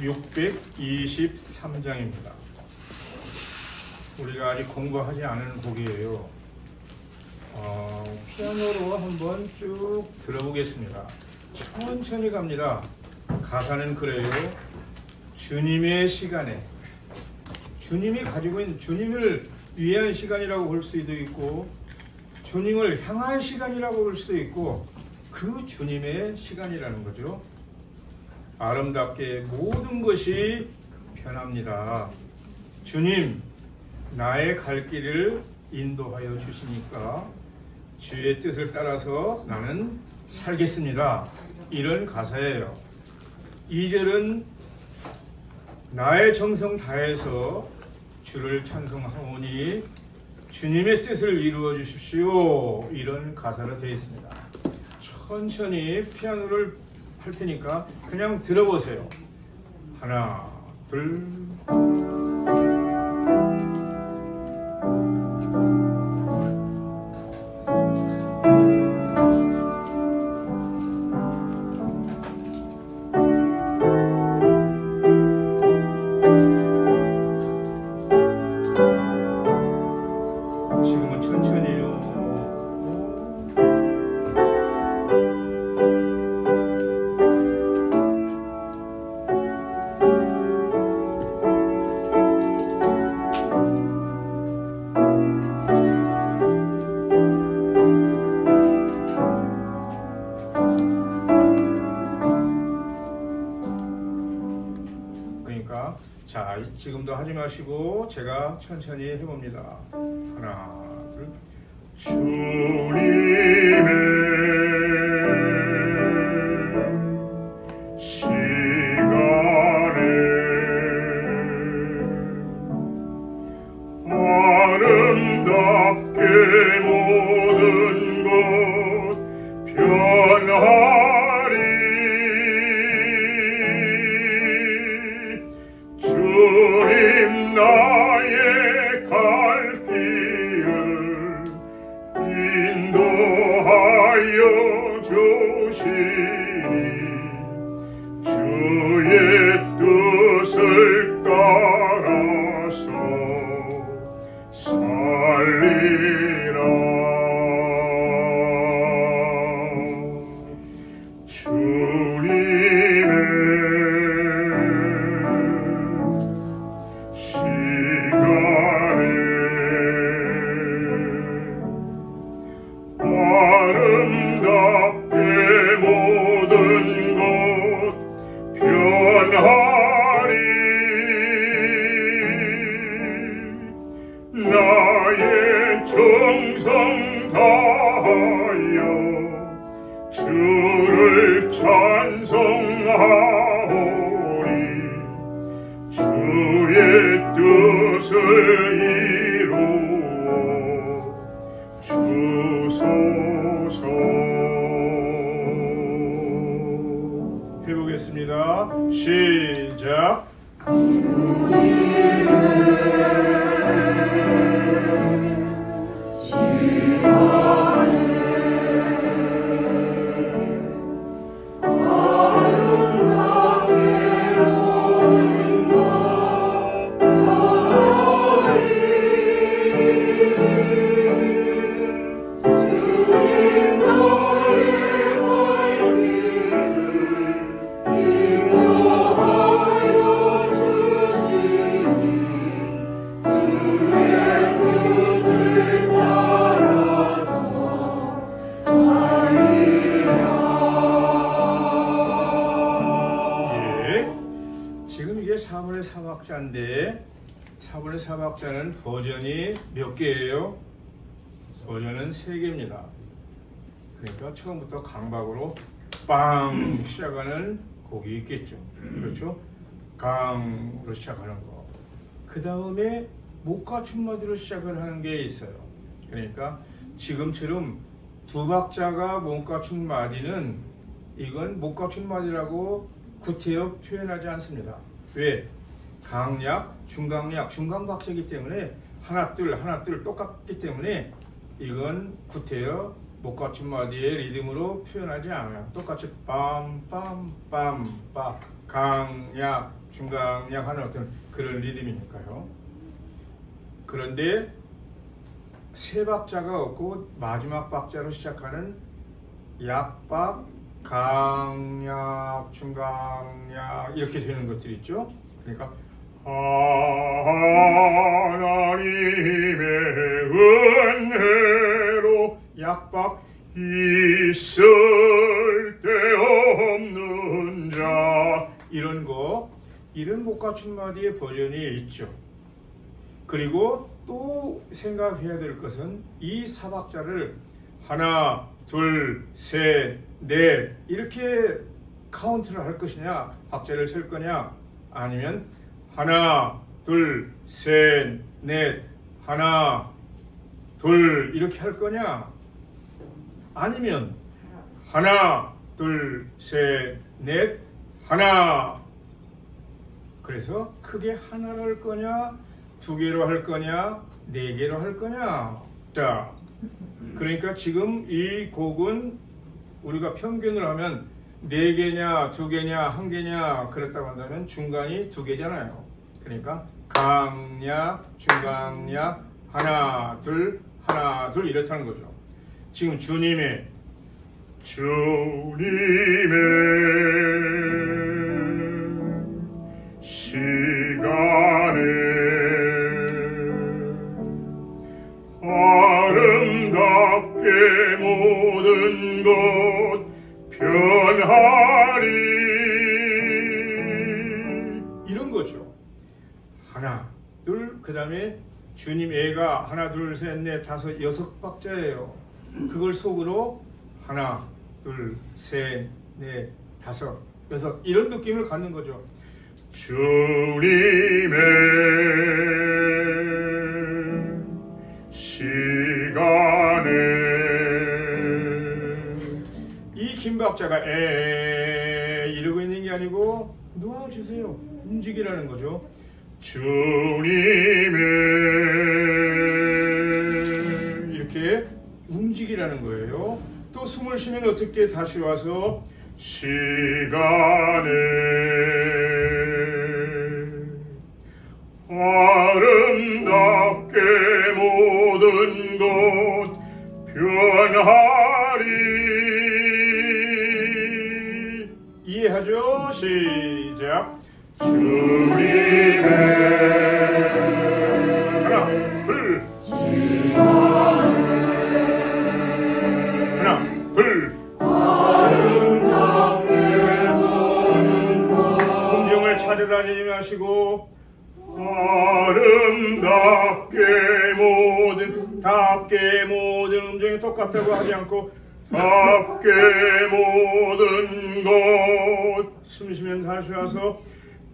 623장입니다. 우리가 아직 공부하지 않은 곡이에요. 어, 피아노로 한번 쭉 들어보겠습니다. 천천히 갑니다. 가사는 그래요. 주님의 시간에 주님이 가지고 있는 주님을 위한 시간이라고 볼 수도 있고 주님을 향할 시간이라고 볼 수도 있고 그 주님의 시간이라는 거죠. 아름답게 모든 것이 변합니다. 주님, 나의 갈 길을 인도하여 주시니까 주의 뜻을 따라서 나는 살겠습니다. 이런 가사예요. 2절은 나의 정성 다해서 주를 찬송하오니 주님의 뜻을 이루어 주십시오. 이런 가사로 되어 있습니다. 천천히 피아노를 할 테니까 그냥 들어보세요. 하나, 둘. 자 지금도 하지 마시고 제가 천천히 해봅니다. 하나 둘 주님의 시간에 아름답게 모 주시 정성 다하여 주를 찬송하오리 주의 뜻을 이루어 주소서. 해보겠습니다. 시작 예. 4분의 4박자인데 4분의 4박자는 버전이 몇 개예요? 버전은 3개입니다. 그러니까 처음부터 강박으로 빵 시작하는 곡이 있겠죠. 그렇죠? 강으로 시작하는 거. 그 다음에 목과 춤마디로 시작을 하는 게 있어요. 그러니까 지금처럼 두 박자가 목과 춤마디는 이건 목과 춤마디라고 구태여 표현하지 않습니다. 왜? 강약, 중강약, 중강박자이기 때문에 하나 둘 하나 둘 똑같기 때문에 이건 구태여 목과 춤마디의 리듬으로 표현하지 않아요. 똑같이 빰빰빰빰 강약 중강약 하는 어떤 그런 리듬이니까요. 그런데 세 박자가 없고 마지막 박자로 시작하는 약박, 강약, 중강약 이렇게 되는 것들 있죠. 그러니까 하나님의 은혜로 약박 있을 데 없는 자 이런 거 이런 곡과 춘마디의 버전이 있죠. 그리고 또 생각해야 될 것은 이 사박자를 하나, 둘, 셋, 넷. 이렇게 카운트를 할 것이냐, 박자를 셀 거냐, 아니면 하나, 둘, 셋, 넷, 하나, 둘. 이렇게 할 거냐, 아니면 하나, 둘, 셋, 넷, 하나. 그래서 크게 하나로 할 거냐, 두 개로 할 거냐, 네 개로 할 거냐. 자, 그러니까 지금 이 곡은 우리가 평균을 하면 네 개냐, 두 개냐, 한 개냐 그랬다고 한다면 중간이 두 개잖아요. 그러니까 강약, 중강약, 하나, 둘, 하나, 둘 이렇다는 거죠. 지금 주님의 주님의 시간 애가 하나, 둘, 셋, 넷, 다섯, 여섯 박자예요. 그걸 속으로 하나, 둘, 셋, 넷, 다섯, 여섯 이런 느낌을 갖는 거죠. 주님의 시간에 이 김박자가 에 이러고 있는 게 아니고 놓아주세요. 움직이라는 거죠. 주님의 움직이라는 거예요. 또 숨을 쉬면 어떻게 다시 와서 시간에 아름답게 모든 것 변하리 이해하죠? 시작 주님의 다니지 마시고 아름답게 모든 답게 모든 음정이 똑같다고 하지 않고 답게 모든 것 숨쉬면서 하셔서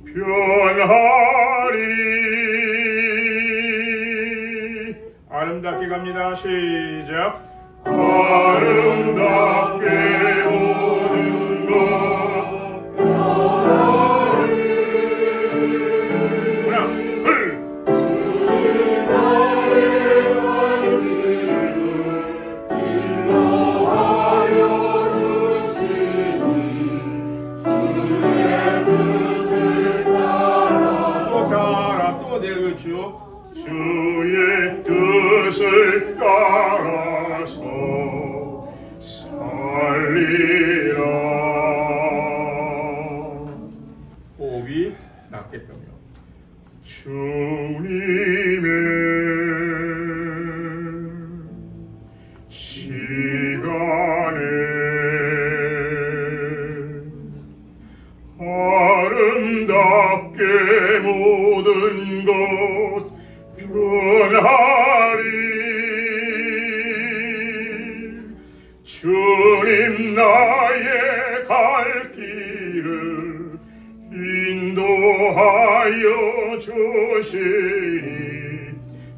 변하리. 아름답게 갑니다. 시작. 아름답게 호흡이 낫겠군요. 주님의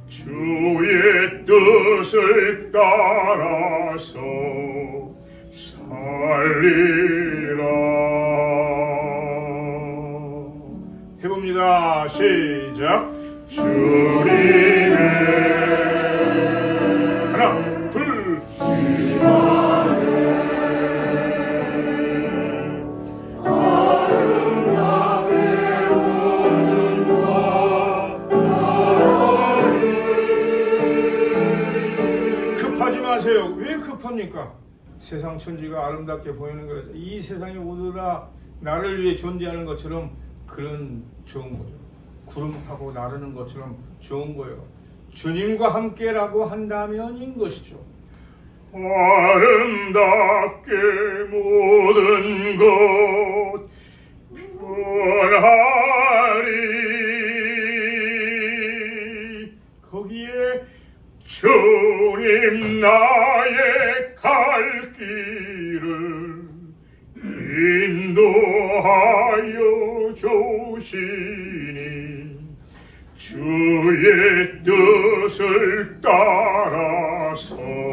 주의 뜻을 따라서 살리라. 해봅니다. 시작. 주님 뭡니까? 세상 천지가 아름답게 보이는 것. 이 세상이 모두 다 나를 위해 존재하는 것처럼 그런 좋은 거죠. 구름 타고 나르는 것처럼 좋은 거예요. 주님과 함께라고 한다면인 것이죠. 아름답게 모든 것 변하리 거기에 주 님 나의 갈 길을 인도하여 주시니 주의 뜻을 따라서